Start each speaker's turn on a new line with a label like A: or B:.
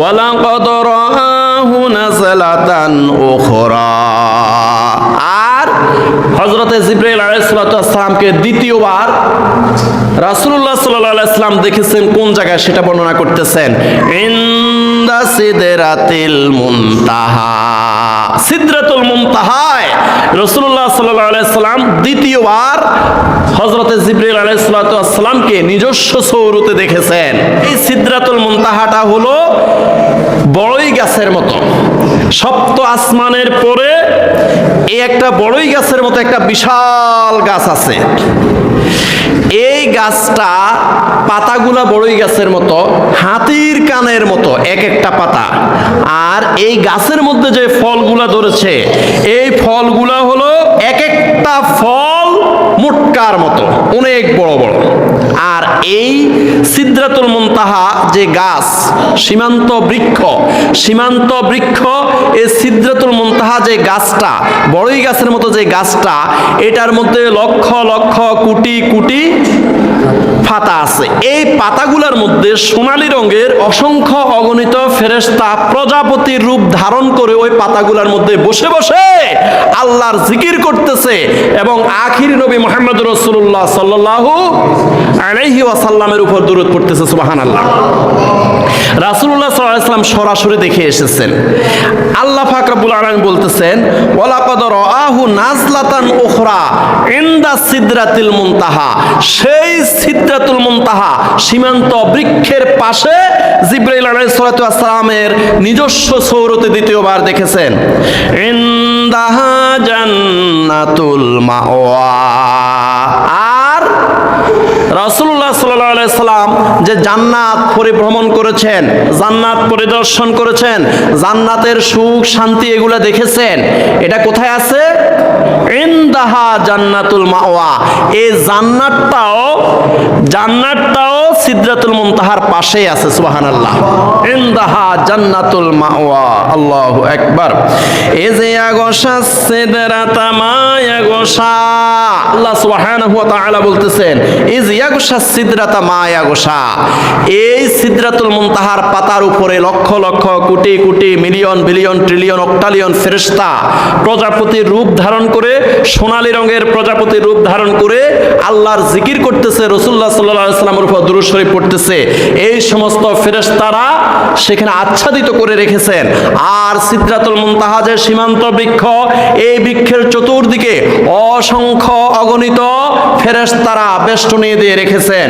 A: ওয়ালাকাদ রাআহু নাযালাতান উখরা। আর হযরতে জিবরাইল আলাইহিস সালামকে দ্বিতীয়বার রাসূলুল্লাহ সাল্লাল্লাহু আলাইহি সাল্লাম দেখেছেন কোন জায়গায় সেটা বর্ণনা করতেছেন। ইনদা সিদরাতিল মুনতাহা। সিদরাতুল মুনতাহায়। আলাইহি সাল্লাম দ্বিতীয়বার হযরতে জিবরাইল আলাইহিস সালামকে নিজস্ব সৌরতে দেখেছেন। এই সিদরাতুল মুনতাহাটা হলো বড়ই গাছের মতো। সপ্ত আসমানের পরে এই একটা বড়ই গাছের মতো একটা বিশাল গাছ আছে। এই গাছটা পাতাগুলা বড়ই গাছের মতো, হাতির কানের মতো, এক একটা পাতা। আর এই গাছের মধ্যে যে ফলগুলা ধরেছে, এই ফলগুলা হলো এক একটা ফল মোটকার মতো, অনেক বড় বড়। এই সিদ্রাতুল মুনতাহা যে গাছ, সীমান্ত বৃক্ষ সীমান্ত বৃক্ষ এই সিদ্রাতুল মুনতাহা যে গাছটা, বড়ই গাছের মতো যে গাছটা, এটার মধ্যে লক্ষ লক্ষ কোটি কোটি পাতা আছে। এই পাতাগুলোর মধ্যে সোনালী রঙের অসংখ্য অগণিত ফেরেশতা প্রজাপতির রূপ ধারণ করে ওই পাতাগুলোর মধ্যে বসে বসে আল্লাহর জিকির করতেছে এবং আখির নবী মোহাম্মদ রসুল্লাহ সাল্লাল্লাহু আলাইহি ওয়াসাল্লামের উপর দূরত পড়তেছে সুবাহান আল্লাহ আলাইহি ওয়াসাল্লাম সরাসরি দেখে এসেছেন। আল্লাহ পাক রব্বুল আলামিন বলতেছেন, ওয়ালাকাদ রাআহু নাজলাতান উখরা ইনদা সিদরাতিল সেই সিদরাতুল সীমান্ত বৃক্ষের পাশে জিব্রাইল আলাইহিস সালাতু ওয়াসসালামের নিজস্ব সৌরতে দ্বিতীয়বার দেখেছেন, ইনদাহা জান্নাতুল মাওয়া। আর আলাইহি সাল্লাম যে জান্নাত পরিভ্রমণ করেছেন, জান্নাত পরিদর্শন করেছেন, জান্নাতের সুখ, শান্তি এগুলো দেখেছেন, এটা কোথায় আছে? জান্নাতুল মাওয়া। এই জান্নাতটাও জান্নাতটাও সিদরাতুল মুনতাহার পাশেই আছে, সুবহানাল্লাহ। ইনদাহা জান্নাতুল মাওয়া, আল্লাহু আকবার। এ যে আগশা সিদরাতা মা ইয়াগশা আল্লাহ সুবহানাহু ওয়া তাআলা বলতেছেন ইজ ইয়াগশা সিদরাতা মা ইয়াগশা এই সিদরাতুল মুনতাহার পাতার উপরে lakh lakh crore crore million, billion, trillion, অক্টালিয়ন ফেরেশতা প্রজাপতির রূপ ধারণ করে, সোনালী রঙের প্রজাপতির রূপ ধারণ করে আল্লাহর জিকির করতেছে রসুল্লাহ সাল্লাহ সাল্লামের উপর দুরূদ শরীফ পড়তেছে। এই সমস্ত ফেরেশতারা সেখানে আচ্ছাদিত করে রেখেছেন। আর সিদ্রাতুল মুনতাহাজের সীমান্ত বৃক্ষ, এই বৃক্ষের চতুর্দিকে অসংখ্য অগণিত ফেরেশতারা বেষ্টনী দিয়ে রেখেছেন।